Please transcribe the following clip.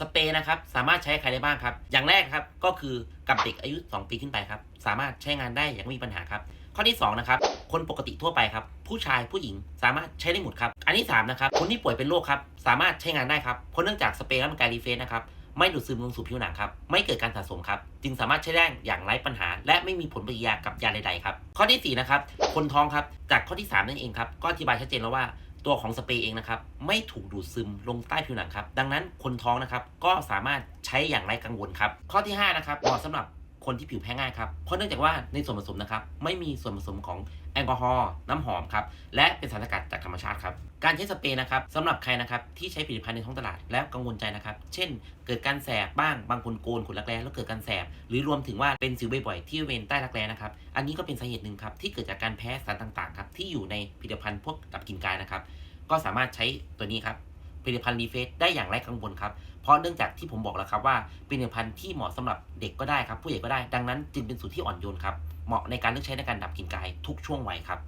สเปรย์นะครับ สามารถใช้ใครได้บ้างครับ อย่างแรกครับก็คือกับเด็กอายุ 2 ปีขึ้นไปครับ สามารถใช้งานได้อย่างไม่มีปัญหาครับ ข้อที่ 2 นะครับ คนปกติทั่วไปครับ ผู้ชายผู้หญิงสามารถใช้ได้หมดครับ อันที่3นะครับ คนที่ป่วยเป็นโรคครับ สามารถใช้งานได้ครับ เพราะเนื่องจากสเปรย์ร่างกายรีเฟสนะครับ ไม่ดูดซึมลงสู่ผิวหนังครับ ไม่เกิดการสะสมครับ จึงสามารถใช้ได้อย่างไร้ปัญหา และไม่มีผลปฏิกิริยากับยาใดๆครับ ข้อที่สี่นะครับ คนท้องครับ จากข้อที่สามนั่นเองครับ ก็อธิบายชัดเจนแล้วว่า ตัวของสเปรย์เองนะครับไม่ถูกดูดซึมลงใต้ผิวหนังครับดังนั้นคนท้องนะครับก็สามารถใช้อย่างไร้กังวลครับข้อที่5นะครับเหมาะสำหรับคนที่ผิวแพ้ง่ายครับ เพราะเนื่องจากว่าในส่วนผสมนะครับ ไม่มีส่วนผสมของแอลกอฮอล์น้ำหอมครับ และเป็นสารสกัดจากธรรมชาติครับ การใช้สเปรย์นะครับสำหรับใครนะครับที่ใช้ผลิตภัณฑ์ในท้องตลาดแล้วกังวลใจนะครับ เช่น เกิดการแสบบ้างบางคนโกนขนรักแร้แล้วเกิดการแสบ หรือรวมถึงว่าเป็นสิวบ่อยๆที่เวนใต้รักแร้นะครับ อันนี้ก็เป็นสาเหตุหนึ่งครับที่เกิดจากการแพ้สารต่างๆครับที่อยู่ในผลิตภัณฑ์พวกดับกลิ่นกายนะครับ ก็สามารถใช้ตัวนี้ครับผลิตภัณฑ์รีเฟสได้อย่างไร้กังวลครับ เพราะเนื่องจากที่ผมบอกแล้วครับว่าเป็นผลิตภัณฑ์ที่เหมาะสำหรับเด็กก็ได้ครับผู้ใหญ่ก็ได้ ดังนั้นจึงเป็นสูตรที่อ่อนโยนครับ เหมาะในการเลือกใช้ในการดับกลิ่นกายทุกช่วงวัยครับ